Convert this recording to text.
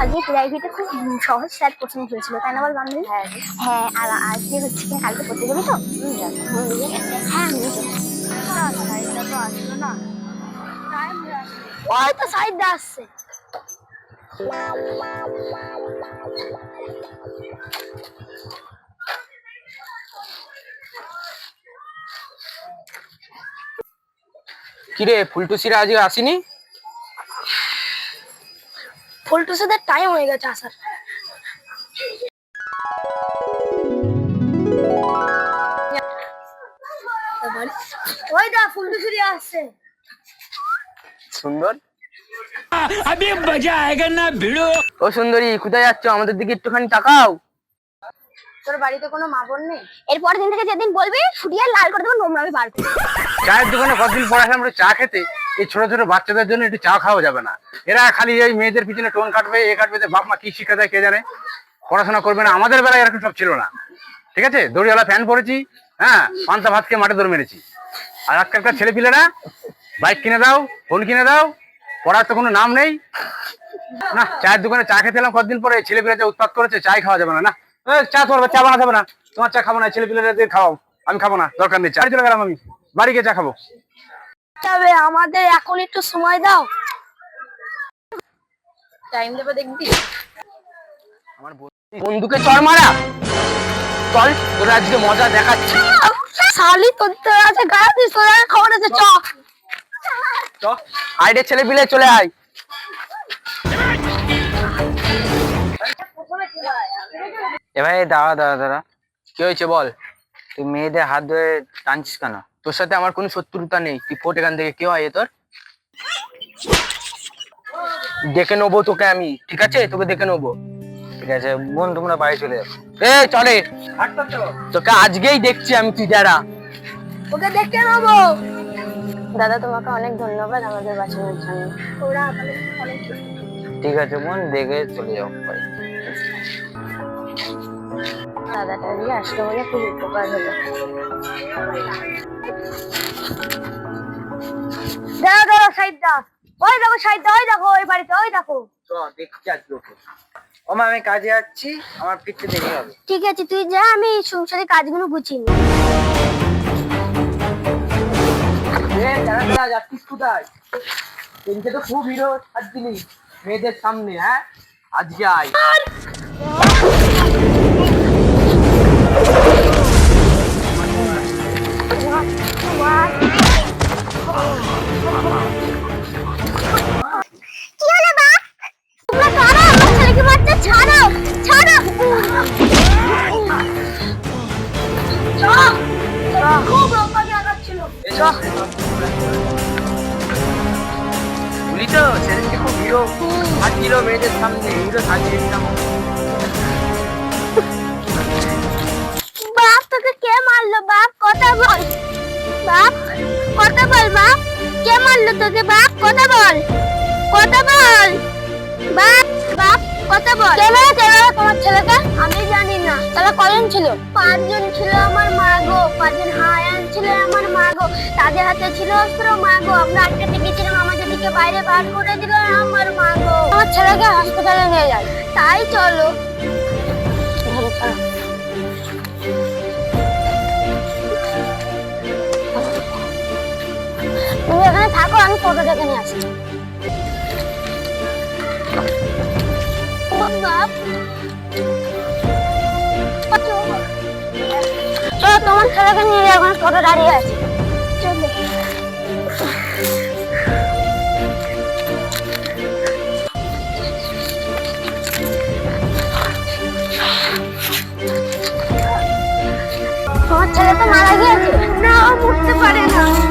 আজকে প্রাইভেটে খুব সহজ স্যার প্রশ্ন হয়েছিল তাই না বল বান্ধবী? হ্যাঁ। হ্যাঁ আর আজকে হচ্ছে কি কালকে পড়তে যাবি তো? হ্যাঁ আমি তো আসলো না ওই তো সাইডে আসছে। কিরে ফুলটুসিরা আজকে আসেনি? ফুলটুসেদের টাইম হয়ে গেছে আসার। ওই দা ফুলটুসুরি আসছে। সুন্দর? না ও সুন্দরী কোথায় যাচ্ছ? আমাদের দিকে একটুখানি তাকাও। তোর বাড়িতে কোনো মা বোন নেই? এরপর দিন থেকে যেদিন বলবি ফুটিয়ে লাল করে দেবো নোংরামি বার করে চায়ের দোকানে কতদিন পর আসলাম চা খেতে? এই ছোট ছোট বাচ্চাদের জন্য একটু চা খাওয়া যাবে না। এরা খালি এই মেয়েদের পিছনে টোন কাটবে, এ কাটবে বাপ মা কি শিক্ষা দেয় কে জানে? পড়াশোনা করবে না। আমাদের বেলায় এরকম সব ছিল না। ঠিক আছে? দড়িওয়ালা ফ্যান পরেছি হ্যাঁ? পান্তা ভাত খেয়ে মাঠে দৌড় মেরেছি। আর আজকালকার ছেলে পিলেরা বাইক কিনে দাও ফোন কিনে দাও, পড়ার তো কোনো নাম নেই। না, চায়ের দোকানে চা খেতে এলাম কতদিন পরে? ছেলে পিলে যা উৎপাত করেছে, চাই খাওয়া যাবে না। না চা তোমার চা বানাতে হবে না। তোমার চা খাব না ছেলে পিলেদের খাওয়াও, আমি খাব না, দরকার নেই, চা। চলে গেলাম আমি। বাড়ি গিয়ে চা খাব। তবে আমাদের এখন একটু সময় দাও। টাইম দেবে দেখবি? আমার বন্ধুকে চড় মারা। চল তোরা আজকে মজা দেখাচ্ছি। শালি তোর তোর আছে গায়ে দিস তোর আগে খবর আছে চ। চ আইডে ছেলে পিলে চলে আয়। এ ভাই দাঁড়া দাঁড়া দাঁড়া। কি হয়েছে বল? তুই মেয়েদের হাত ধরে টানছিস কেন? তোর সাথে আমার কোনো শত্রুতা নেই। তুই ফোট এখান থেকে কে হয় এ তোর? দেখে নেব তোকে আমি ঠিক আছে? তোকে দেখে নেব। ঠিক আছে বোন তোমরা বাড়ি চলে যাও। এ চলে। তোকে আজকেই দেখছি আমি তুই যারা ওকে দেখতে নেব। দাদা তোমাকে অনেক ধন্যবাদ আমাদের বাঁচানোর জন্য। ওরা আমাদের অনেক ঠিক আছে বোন দেখে চলে যাও। বাড়ি। দাদাটা দিয়ে আসলে বলে খুব উপকার হলো। দাও দাও। সাইড দাও ওই দেখো সাইড ওই দেখো ওই বাড়িতে ওই দেখো। চ দেখছি আজকে ওকে ও মা আমি কাজে যাচ্ছি আমার ফিরতে দেরি হবে। ঠিক আছে তুই যা আমি সংসারের কাজগুলো গুছিয়ে নিই। যাচ্ছিস কোথায়? তিনটে তো খুব হিরো ছাড় দিলি মেয়েদের সামনে হ্যাঁ? আজকে আয়। আঘাত এসো বলি তো সেদিনকে খুব হিরো সাজিল মেয়েদের সামনে হিরো সাজিয়েছিলাম বাপ তোকে কে মারলো বাপ? কথা বল। বাপ কথা বল বাপ। কে মারলো তোকে বাপ? কথা বল। কথা বল। বাপ বাপ কথা বল। কে মেরেছে তোমার ছেলেকে? আমি জানি না। তাহলে কজন ছিল? পাঁচজন ছিল আমার মা গো। পাঁচজন হায়ান ছিল আমার মা গো তাদের হাতে ছিল অস্ত্র মা গো আমরা আটকাতে গেছিলাম আমাদেরকে বাইরে বার করে দিল আমার মা গো আমার ছেলেকে হাসপাতালে নিয়ে যায় তাই চলো। তুমি এখানে থাকো আমি ফটো দেখে নিয়ে আসি। তোমার ছেলেকে নিয়ে যাও ওখানে ফটো দাঁড়িয়ে আছে। তো মারা গিয়েছে। না মরতে পারে না।